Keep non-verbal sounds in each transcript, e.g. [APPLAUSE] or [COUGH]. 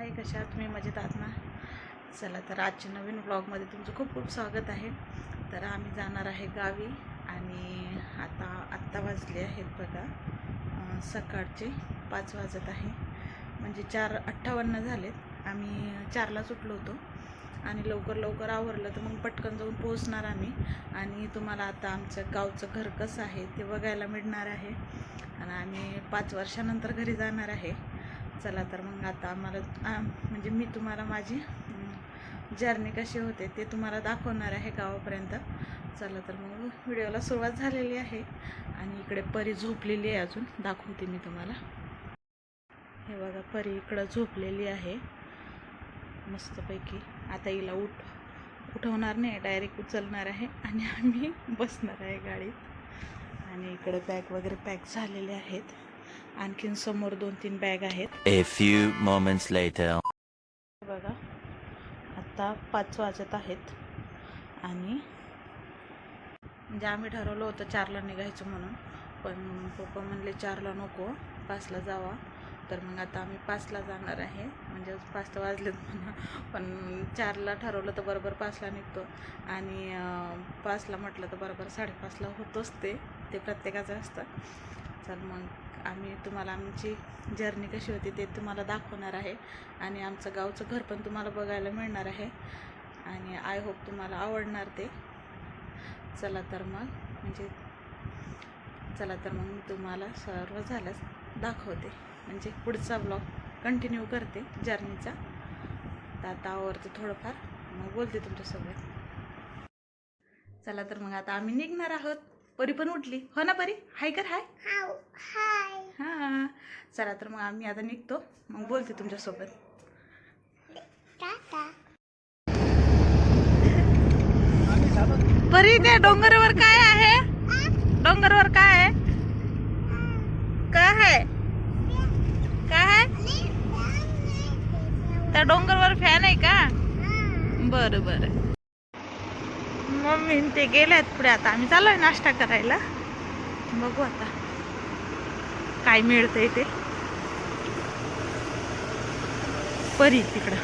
आहे कशा तुम्ही मजेत आहात ना? चला तर आजच्या नवीन ब्लॉगमध्ये तुमचं खूप खूप स्वागत आहे. तर आम्ही जाणार आहे गावी आणि आता आत्ता वाजले आहेत बघा. सकाळचे पाच वाजत आहे. म्हणजे चार अठ्ठावन्न झालेत. आम्ही चारला सुटलो होतो. आणि लवकर लवकर आवरलं तर मग पटकन जाऊन पोहोचणार आम्ही. आणि तुम्हाला आता आमचं गावचं घर कसं आहे ते बघायला मिळणार आहे. आणि आम्ही पाच वर्षानंतर घरी जाणार आहे. चला तर मग आता आम्हाला म्हणजे मी तुम्हाला माझी जर्नी कशी होते ते तुम्हाला दाखवणार आहे गावापर्यंत. चला तर मग व्हिडिओला सुरुवात झालेली आहे आणि इकडे परी झोपलेली आहे अजून. दाखवते मी तुम्हाला. हे बघा परी इकडं झोपलेली आहे. मस्तपैकी. आता हिला उठ उठवणार नाही डायरेक्ट उचलणार आहे आणि आम्ही बसणार आहे गाडीत. आणि इकडे बॅग वगैरे पॅक झालेले आहेत. आणखीन समोर दोन तीन बॅग आहेत. A few moments later. बघा आत्ता पाच वाजत आहेत. आणि म्हणजे आम्ही ठरवलं होतं चारला निघायचं म्हणून पण पप्पा म्हणले चारला नको पाचला जावा. तर मग आता आम्ही पाचला जाणार आहे. म्हणजे पाच तर वाजलेत म्हणा पण चारला ठरवलं तर बरोबर पाचला निघतो. आणि अं, पाचला म्हटलं तर बरोबर साडेपाचला होतोच ते. ते प्रत्येकाचं असतं. चल मग आम्ही तुम्हाला आमची जर्नी कशी होती ते तुम्हाला दाखवणार आहे. आणि आमचं गावचं घर पण तुम्हाला बघायला मिळणार आहे. आणि आय होप तुम्हाला आवडणार ते. चला तर मग म्हणजे चला तर मग मी तुम्हाला सर्व झाल्यास दाखवते. म्हणजे पुढचा ब्लॉग कंटिन्यू करते जर्नीचा तर आता आवडतं थोडंफार मग बोलते तुमच्यासोबत. चला तर मग आता आम्ही निघणार आहोत. परी पण उठली. हो ना परी? हाय कर हाय. हाय. हां. चला तर मग आम्ही आता निघतो. मग बोलते तुमच्यासोबत. परी त्या डोंगरावर काय आहे? डोंगरावर काय आहे? काय आहे? काय आहे? त्या डोंगरवर फॅन आहे का? बरं बरं. मम्मी ते गेलेत पुढे आता. आम्ही चाललोय नाश्ता करायला. बघू आता काय मिळतंय ते. परी तिकडं.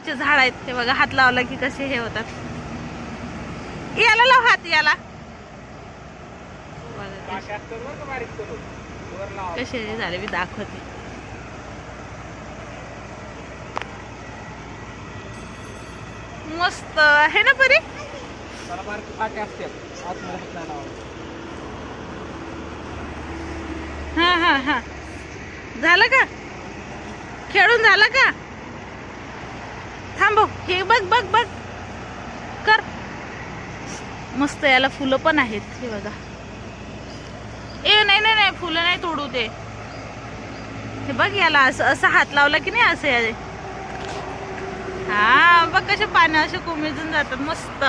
झाड आहेत ते बघा हात लावला की कसे हे होतात. याला लाव हात याला. कसे झाले मी दाखवते. मस्त. आहे ना परी? हा हा हा. झालं का? खेळून झालं का? थांबव. हे बघ बघ बघ. कर. मस्त याला फुलं पण आहेत. हे बघा. ए नाही नाही नाही. फुलं नाही तोडू ते हे बघ याला असं असं हात लावला की नाही असं याले. हा बघ कसे पानं असे कोमेजून जातात मस्त.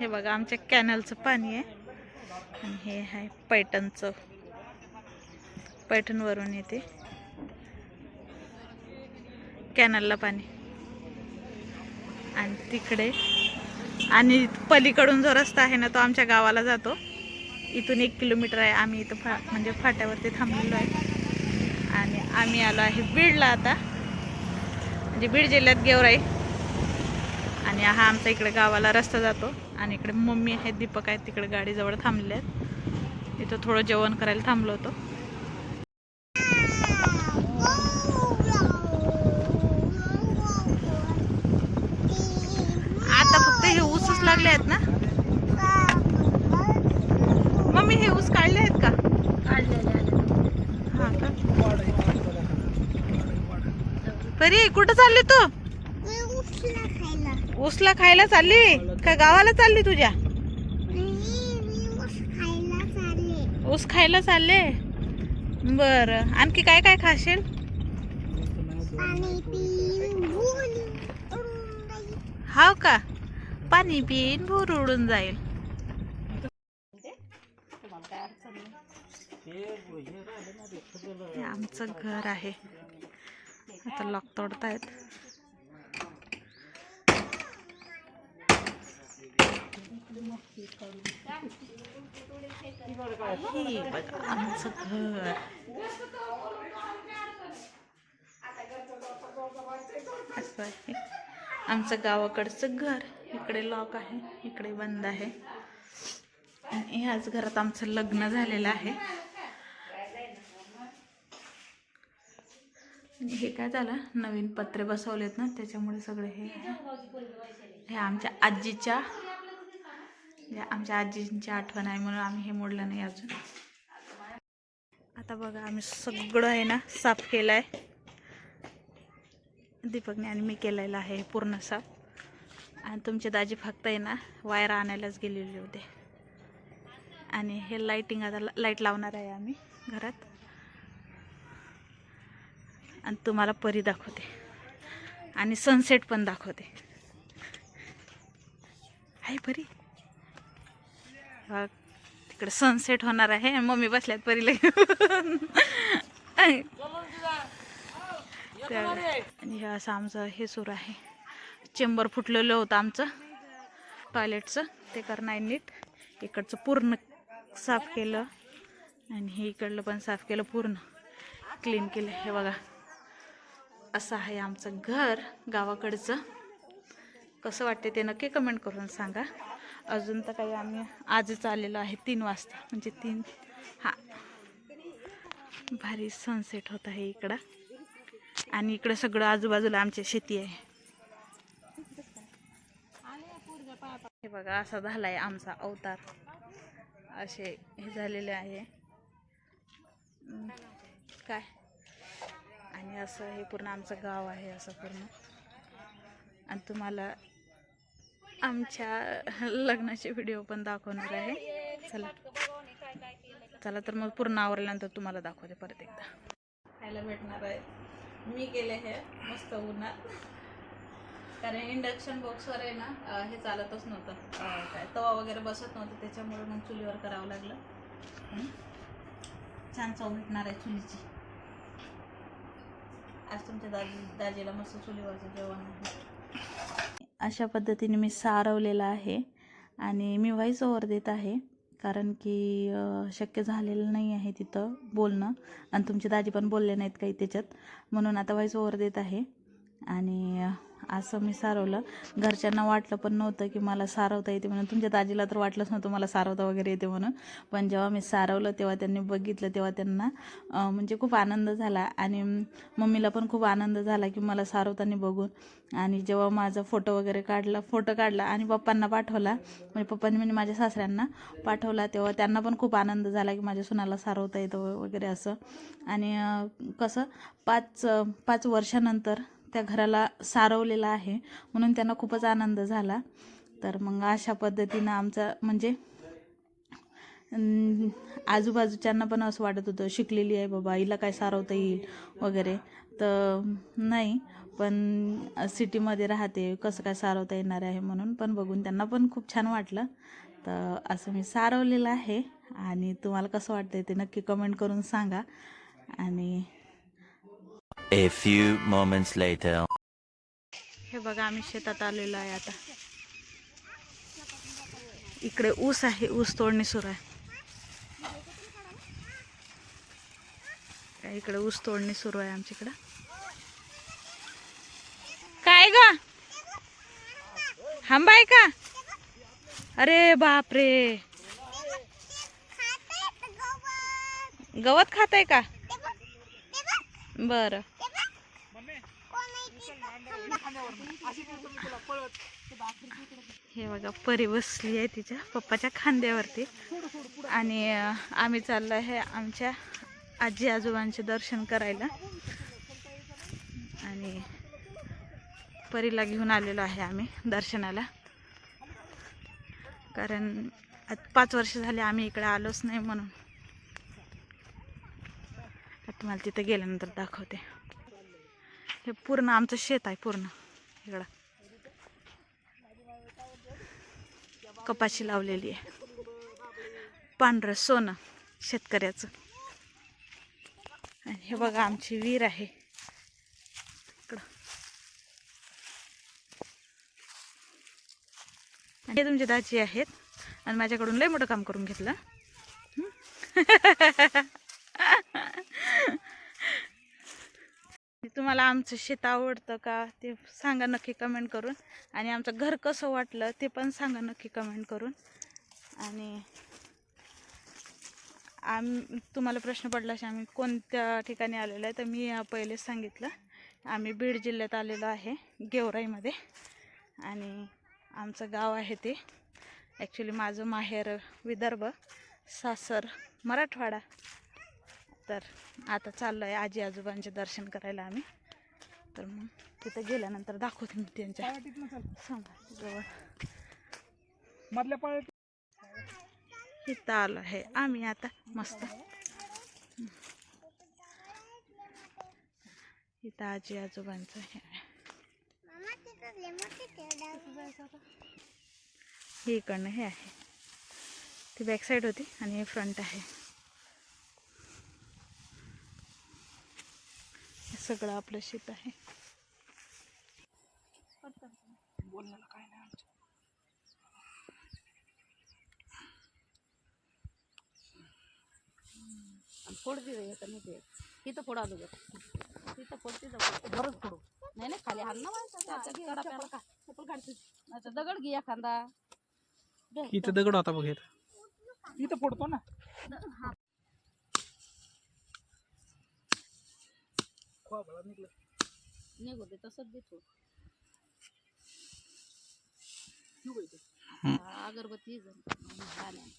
हे बघा आमच्या कॅनलचं पाणी आहे. आणि हे आहे पैठणचं. पैठणवरून येते. कॅनलला पाणी. आणि तिकडे आणि पलीकडून जो रस्ता आहे ना तो आमच्या गावाला जातो. इथून एक किलोमीटर आहे. आम्ही इथं फा म्हणजे फाट्यावरती थांबलेलो आहे. आणि आम्ही आलो आहे बीडला आता. म्हणजे बीड जिल्ह्यात गेवराई. आणि हा आमचा इकडे गावाला रस्ता जातो. आणि इकडे मम्मी आहेत दीपक आहेत तिकडे गाडीजवळ थांबले आहेत. इथं थोडं जेवण करायला थांबलो होतो आता फक्त हे ऊसच लागले आहेत ना मम्मी हे ऊस काढले आहेत का हा का परी कुठं चालली तू? मी उठला खायला. चालली? का गावाला चालली तुझ्या? ऊस खायला चालले. बर. आणखी काय काय खाशील. हाव का? पाणी पिईन भूर उडून जाईल. आमचं घर आहे. आता लॉक तोडतायत. आमचं घर असं आहे आमचं गावाकडचं घर इकडे लॉक आहे इकडे बंद आहे. आणि ह्याच घरात आमचं लग्न झालेलं आहे. म्हणजे हे काय झालं? नवीन पत्रे बसवलेत ना त्याच्यामुळे सगळे हे हे आमच्या आजीच्या या आमच्या आजींची आठवण आहे म्हणून आम्ही हे मोडलं नाही अजून. आता बघा आम्ही सगळं आहे ना साफ केलं आहे दीपकने आणि मी केलेलं आहे पूर्ण साफ. आणि तुमचे दाजी फक्त आहे ना वायर आणायलाच गेलेले होते. आणि हे लाईटिंग आता लाइट लावणार आहे आम्ही घरात. आणि तुम्हाला परी दाखवते. आणि सनसेट पण दाखवते. आहे परी? तिकडे सनसेट होणार आहे. मम्मी बसल्यात परीला घेऊन. त्या- आणि हे असं आमचं हे सुरू आहे. चेंबर फुटलेलं होतं आमचं. टॉयलेटचं. ते करणार नीट. इकडचं पूर्ण साफ केलं. आणि हे इकडलं पण साफ केलं पूर्ण. क्लीन केलं. हे बघा. असं आहे आमचं घर गावाकडचं. कसं वाटते ते नक्की कमेंट करून सांगा. अजून तर काही आम्ही आजच आलेलो आहे तीन वाजता. म्हणजे तीन हा. भारी सनसेट होत आहे इकडं. आणि इकडं सगळं आजूबाजूला आमची शेती आहे. हे बघा असा झालाय आमचा अवतार. असे हे झालेले आहे. काय? असं हे पूर्ण आमचं गाव आहे असं पूर्ण. आणि तुम्हाला आमच्या लग्नाचे व्हिडिओ पण दाखवणार आहे. चला. चला तर मग पूर्ण आवरल्यानंतर तुम्हाला दाखवते परत एकदा. खायला भेटणार आहे. मी केले हे मस्त उन्हात. कारण इंडक्शन बॉक्सवर आहे ना हे चालतच नव्हतं. काय तवा वगैरे बसत नव्हतं त्याच्यामुळे मग चुलीवर करावं लागलं. छान चव भेटणार आहे चुलीची. आज तुमच्या दाजी दाजीला मस्त चुलीवरचं जेवण आहे. अशा पद्धतीने मी सारवलेलं आहे आणि मी व्हॉइस ओव्हर देत आहे कारण की शक्य झालेलं नाही आहे तिथं बोलणं आणि तुमचे दाजी पण बोलले नाहीत काही त्याच्यात म्हणून आता व्हॉइस ओव्हर देत आहे. आणि असं मी सारवलं. घरच्यांना वाटलं पण नव्हतं की मला सारवता येते म्हणून. तुमच्या दाजीला तर वाटलंच नव्हतं मला सारवता वगैरे येते म्हणून. पण जेव्हा मी सारवलं तेव्हा त्यांनी बघितलं तेव्हा त्यांना म्हणजे खूप आनंद झाला. आणि मम्मीला पण खूप आनंद झाला की मला सारवताना बघून. आणि जेव्हा माझा फोटो वगैरे काढला फोटो काढला आणि पप्पांना पाठवला म्हणजे पप्पांनी म्हणजे माझ्या सासऱ्यांना पाठवला तेव्हा त्यांना पण खूप आनंद झाला की माझ्या सुनाला सारवता येतं वगैरे असं. आणि कसं पाच पाच वर्षानंतर त्या घराला सारवलेलं आहे. म्हणून त्यांना खूपच आनंद झाला. तर मग अशा पद्धतीनं आमचा म्हणजे आजूबाजूच्यांना पण असं वाटत होतं शिकलेली आहे बाबा हिला काय सारवता येईल वगैरे. तर नाही. पण सिटीमध्ये राहते कसं काय सारवता येणार आहे म्हणून पण बघून त्यांना पण खूप छान वाटलं. तर असं मी सारवलेलं आहे. आणि तुम्हाला कसं वाटतं ते नक्की कमेंट करून सांगा. आणि A few moments later. हे बघा आम्ही शेतात आलेलो आहे आता. इकडे ऊस आहे ऊस तोडणी सुरू आहे. इकडे ऊस तोडणी सुरू आहे आमच्याकडं? काय ग? हांबाय का? अरे बापरे. गवत खाताय का? बरं. हे बघा परी बसली आहे तिच्या पप्पाच्या खांद्यावरती. आणि आम्ही चाललो आहे आमच्या आजी आजोबांचे दर्शन करायला. आणि परीला घेऊन आलेलो आहे आम्ही दर्शनाला. कारण आज पाच वर्ष झाले आम्ही इकडे आलोच नाही म्हणून. आता तुम्हाला तिथे गेल्यानंतर दाखवते. हे पूर्ण आमचं शेत आहे पूर्ण. इकडं. कपाशी लावलेली आहे. पांढरं सोनं शेतकऱ्याचं. आणि हे बघा आमची विहीर आहे. इकडं. हे तुमचे दाजी आहेत. आणि माझ्याकडून लय मोठं काम करून घेतलं. [LAUGHS] तुम्हाला आमचं शेत आवडतं का ते सांगा नक्की कमेंट करून. आणि आमचं घर कसं वाटलं ते पण सांगा नक्की कमेंट करून. आणि आम तुम्हाला प्रश्न पडला असे आम्ही कोणत्या ठिकाणी आलेलो आहे तर मी पहिले पहिलेच सांगितलं. आम्ही बीड जिल्ह्यात आलेलो आहे गेवराईमध्ये. आणि आमचं गाव आहे ते ॲक्च्युली माझं माहेर विदर्भ सासर मराठवाडा. तर आता चाललो आहे आजी आजोबांचे दर्शन करायला आम्ही. तर मग तिथं गेल्यानंतर दाखवते मी त्यांच्या. जवळ. मधल्या इथं आलो आहे. आम्ही आता मस्त. इथं आजी आजोबांचं हे हे इकडनं हे आहे. ती बॅक साईड होती आणि हे फ्रंट आहे. सगळं आपलं शेत आहे. बोलण्याला काय नाही आमचं. फोड दिलं येतं नाही ते तिथं फोड आलो तिथं फोड तिथं बरंच फोडू नाही नाही खाली हाल ना. माणसाचा दगड घे एखादा इथं दगड होता बघ इथं इथं फोडतो ना. खोबळा निघलं. निघू दे तसंच देतो. निघू इथं. अगरबत्ती जण नाही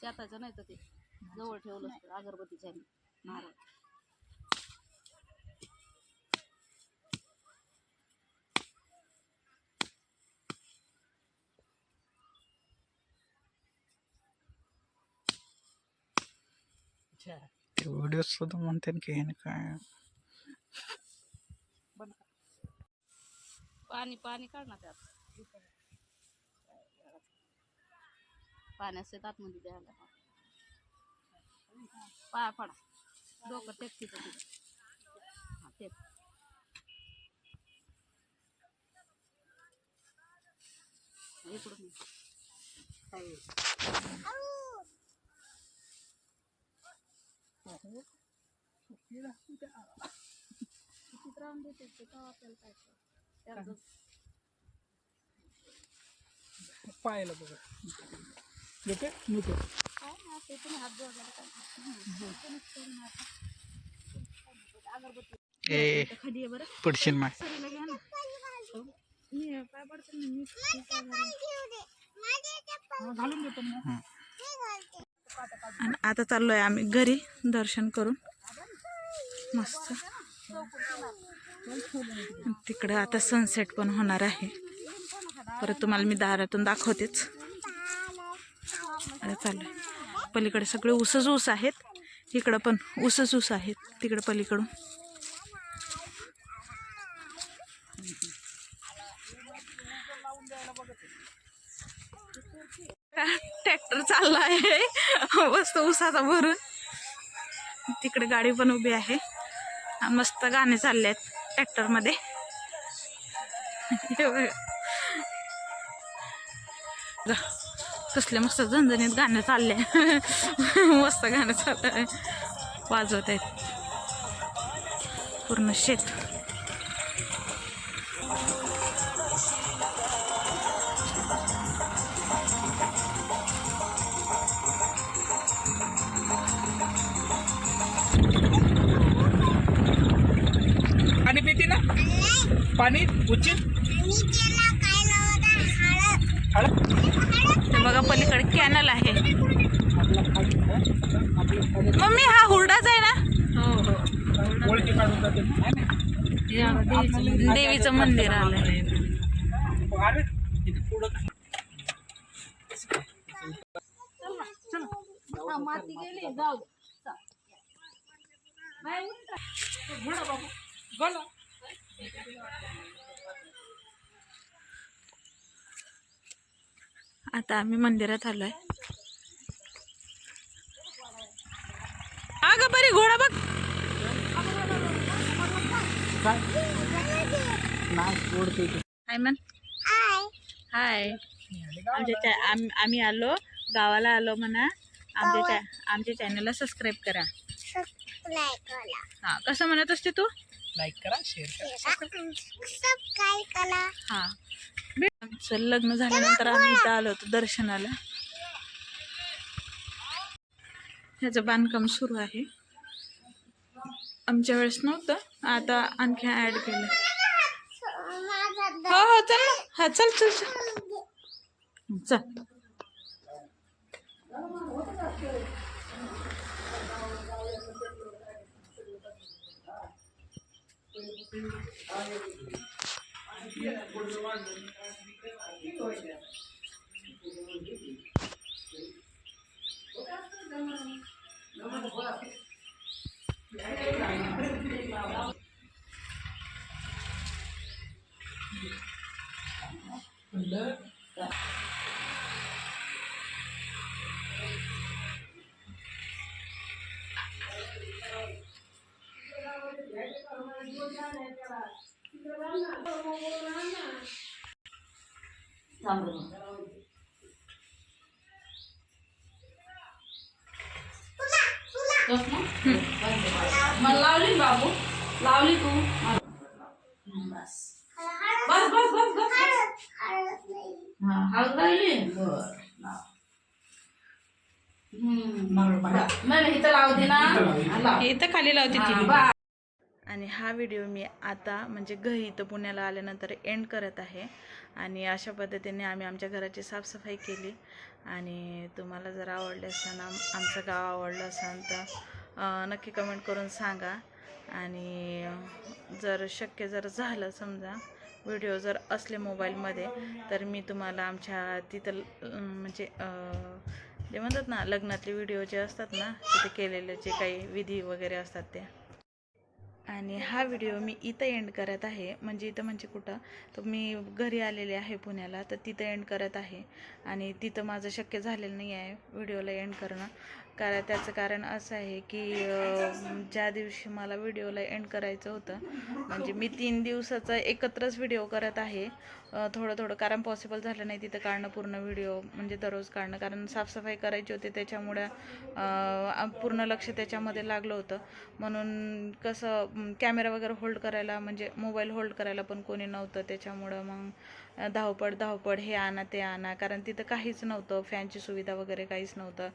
शेताचं नाही तर ते जवळ ठेवलं असतं अगरबत्तीच्या नारळ. ते व्हिडिओ सुद्धा म्हणते की हे काय. पाणी पाणी काढ ना त्यात. पाण्यात शेतात मध्ये द्यायला पाया पडा. डोकं टेक तिथं तिथं? हा टेक. इकडून राऊंड देते ते तेव्हा आपल्याला काय बघा. काय नाही असं तुम्ही हात काय खाली आहे बरं पडशील माय सरीला घ्या ना मी पाय पडते ना मी घालून देतो ना मी आणि आता चाललोय आम्ही घरी दर्शन करून. मस्त. तिकडं आता सनसेट पण होणार आहे. परत तुम्हाला मी दारातून दाखवतेच. आता चाललोय. पलीकडे सगळे ऊसच ऊस आहेत. इकडं पण ऊसच ऊस आहेत. तिकडं पलीकडून. ट्रॅक्टर चालला आहे मस्त उसाचा भरून. तिकडे गाडी पण उभी आहे. मस्त गाणे चालले आहेत ट्रॅक्टरमध्ये कसले मस्त झणझणीत गाणे चालले. मस्त गाणं चाललं. वाजवत आहेत पूर्ण शेत. पाणी उचित? बघा पलीकडे कॅनल आहे. मम्मी हा हुरडाच आहे ना? जाते ना. देवीचं मंदिर हा, माती गेली. जाऊ बाबू. बोला. आता आम्ही मंदिरात आलोय. अग बरी घोडा बघ. हाय. मन हाय आमच्या आम्ही आलो गावाला आलो म्हणा. आमच्या चा- आमच्या चॅनलला सबस्क्राईब करा. सबस्क्राईब करा. हा कसं म्हणत असते तू? लाईक करा शेअर सबस्क्राईब करा. हा. आमचं लग्न झाल्यानंतर आम्ही इथं आलो होतो दर्शनाला. ह्याचं बांधकाम सुरू आहे. आमच्या वेळेस नव्हतं आता आणखी ऍड केलं हो हो चल ना. हा चल चल चल. चल. Bener. मला लावली बाबू. लावली तू. बस. बस बस बस बस हा हळद राहिली बर नाही इथं लावते ना. हे इथं खाली लावते हा, ती. आणि हा व्हिडिओ मी आता म्हणजे घरी इथं पुण्याला आल्यानंतर एंड करत आहे. आणि अशा पद्धतीने आम्ही आमच्या घराची साफसफाई केली. आणि तुम्हाला जर आवडले असेल आम आमचं गाव आवडलं असेल तर नक्की कमेंट करून सांगा. आणि जर शक्य जर झालं समजा व्हिडिओ जर असले मोबाईलमध्ये तर मी तुम्हाला आमच्या तिथं म्हणजे जे म्हणतात ना लग्नातले व्हिडिओ जे असतात ना तिथे केलेले जे काही विधी वगैरे असतात ते आणि हा व्हिडिओ मी इथं एंड करत आहे. म्हणजे इथं म्हणजे कुठं? तर मी घरी आलेले आहे पुण्याला तर तिथं एंड करत आहे. आणि तिथं माझं शक्य झालेलं नाही आहे व्हिडिओला एंड करणं. कारण त्याचं कारण असं आहे की ज्या दिवशी मला व्हिडिओला एंड करायचं होतं म्हणजे मी तीन दिवसाचा एकत्रच व्हिडिओ करत आहे थोडं थोडं कारण पॉसिबल झालं नाही तिथं काढणं पूर्ण व्हिडिओ म्हणजे दररोज काढणं कारण साफसफाई करायची होती त्याच्यामुळे पूर्ण लक्ष त्याच्यामध्ये लागलं होतं. म्हणून कसं कॅमेरा वगैरे होल्ड करायला म्हणजे मोबाईल होल्ड करायला पण कोणी नव्हतं त्याच्यामुळं मग धावपळ धावपळ हे आणा ते आणा. कारण तिथं काहीच नव्हतं. फॅनची सुविधा वगैरे काहीच नव्हतं.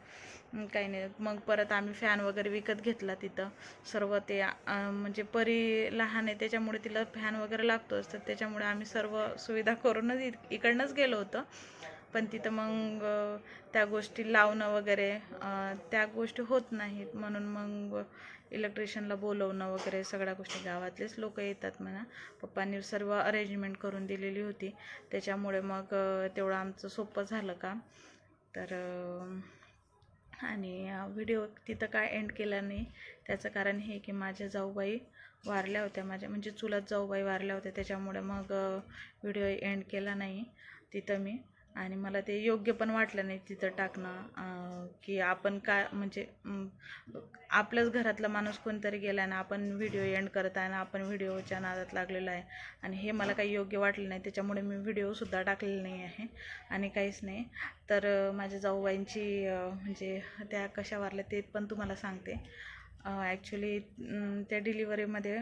काही नाही. मग परत आम्ही फॅन वगैरे विकत घेतला तिथं. सर्व ते म्हणजे परी लहान आहे त्याच्यामुळे तिला फॅन वगैरे लागतोच. तर त्याच्यामुळे आम्ही सर्व सुविधा करूनच इ- इकडनंच गेलो होतो. पण तिथं मग त्या गोष्टी लावणं वगैरे त्या गोष्टी होत नाहीत. म्हणून मग इलेक्ट्रिशियनला बोलवणं वगैरे सगळ्या गोष्टी गावातलेच लोक येतात म्हणा. पप्पांनी सर्व अरेंजमेंट करून दिलेली होती. त्याच्यामुळे मग तेवढं आमचं सोपं झालं काम. तर आणि व्हिडिओ तिथं काय एंड केला नाही. त्याचं कारण हे की माझ्या जाऊबाई वारल्या होत्या. माझ्या म्हणजे चुलत जाऊबाई वारल्या होत्या. त्याच्यामुळे मग व्हिडिओ एंड केला नाही. तिथं मी आणि मला ते योग्य पण वाटलं नाही तिथं टाकणं की आपण काय म्हणजे आपल्याच घरातला माणूस कोणतरी गेला आणि आपण व्हिडिओ एंड करत आहे आणि आपण व्हिडिओच्या नादात लागलेलो आहे. आणि हे मला काही योग्य वाटलं नाही त्याच्यामुळे मी व्हिडिओसुद्धा टाकलेला नाही आहे आणि काहीच नाही. तर माझ्या जाऊबाईंची म्हणजे त्या कशा वारल्या ते पण तुम्हाला सांगते. ॲक्च्युली त्या डिलिव्हरीमध्ये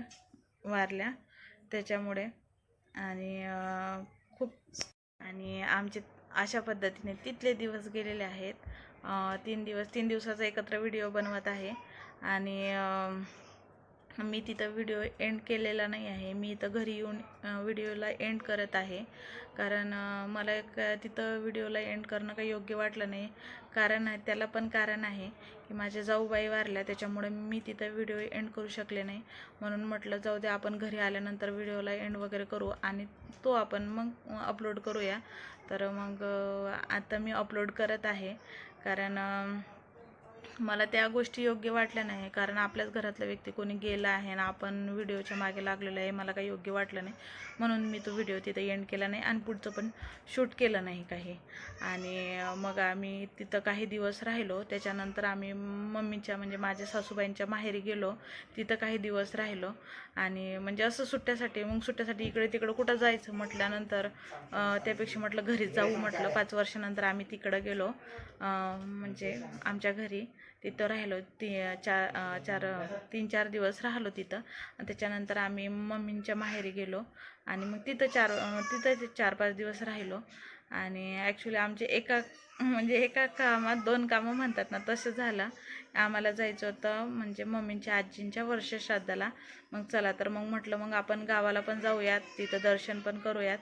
वारल्या. त्याच्यामुळे आणि खूप आणि आमचे अशा पद्धतीने तिथले दिवस गेलेले आहेत. तीन दिवस तीन दिवसाचा एकत्र व्हिडिओ बनवत आहे. आणि मी तिथं व्हिडिओ एंड केलेला नाही आहे. मी इथं घरी येऊन व्हिडिओला एंड करत आहे. कारण मला एक तिथं व्हिडिओला एंड करणं काही योग्य वाटलं नाही. कारण आहे त्याला पण कारण आहे की माझ्या जाऊबाई वारल्या. त्याच्यामुळे मी तिथं व्हिडिओ एंड करू शकले नाही. म्हणून म्हटलं जाऊ दे आपण घरी आल्यानंतर व्हिडिओला एंड वगैरे करू आणि तो आपण मग अपलोड करूया. तर मग आता मी अपलोड करत आहे. कारण मला त्या गोष्टी योग्य वाटल्या नाही कारण आपल्याच घरातला व्यक्ती कोणी गेला आहे ना आपण व्हिडिओच्या मागे लागलेलं आहे मला काही योग्य वाटलं नाही. म्हणून मी तो व्हिडिओ तिथं एंड केला नाही आणि पुढचं पण शूट केलं नाही काही. आणि मग आम्ही तिथं काही दिवस राहिलो. त्याच्यानंतर आम्ही मम्मीच्या म्हणजे माझ्या सासूबाईंच्या माहेरी गेलो. तिथं काही दिवस राहिलो. आणि म्हणजे असं सुट्ट्यासाठी मग सुट्ट्यासाठी इकडे तिकडं कुठं जायचं म्हटल्यानंतर त्यापेक्षा म्हटलं घरीच जाऊ म्हटलं. पाच वर्षानंतर आम्ही तिकडं गेलो. म्हणजे आमच्या घरी. तिथं राहिलो ती चार चार तीन चार दिवस राहिलो तिथं. आणि त्याच्यानंतर आम्ही मम्मींच्या माहेरी गेलो आणि मग तिथं चार तिथं चार पाच दिवस राहिलो. आणि ॲक्च्युली आमचे एका म्हणजे एका कामात दोन कामं म्हणतात ना तसं झालं. आम्हाला जायचं होतं म्हणजे मम्मींच्या आजींच्या वर्षश्राद्धाला. मग चला तर मग म्हटलं मग आपण गावाला पण जाऊयात तिथं दर्शन पण करूयात.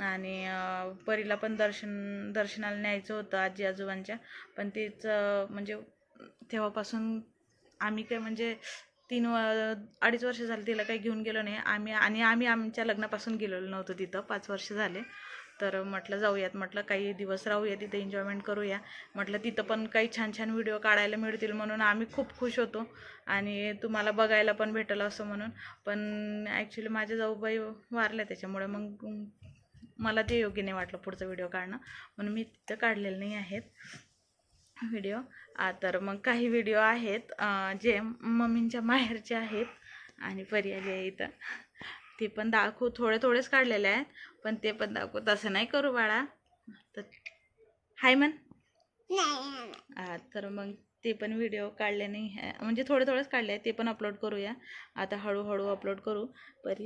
आणि परीला पण दर्शन दर्शनाला न्यायचं होतं आजी आजोबांच्या. पण तिचं म्हणजे तेव्हापासून आम्ही काय म्हणजे तीन व अडीच वर्ष झाली तिला काही घेऊन गेलो नाही. आम्ही आणि आम्ही आमच्या लग्नापासून गेलेलो नव्हतो तिथं. पाच वर्ष झाले. तर म्हटलं जाऊयात. म्हटलं काही दिवस राहूया तिथं एन्जॉयमेंट करूया. म्हटलं तिथं पण काही छान छान व्हिडिओ काढायला मिळतील म्हणून आम्ही खूप खुश होतो. आणि तुम्हाला बघायला पण भेटलं असं म्हणून. पण ॲक्च्युली माझ्या जाऊबाई वारल्या त्याच्यामुळे मग मला ते योग्य नाही वाटलं पुढचा व्हिडिओ काढणं. म्हणून मी तिथं काढलेले नाही आहेत व्हिडिओ तर मग काही व्हिडिओ आहेत जे मम्मींच्या माहेरचे आहेत आणि पर्याय आहे इथं. ते पण दाखवू थोडे थोडेच काढलेले आहेत पण ते पण दाखवू. तसं नाही करू बाळा. तर हाय आ, तर मग ते पण व्हिडिओ काढले नाही. म्हणजे थोडे थोडेच काढले आहेत ते पण अपलोड करूया. आता हळूहळू अपलोड करू. परी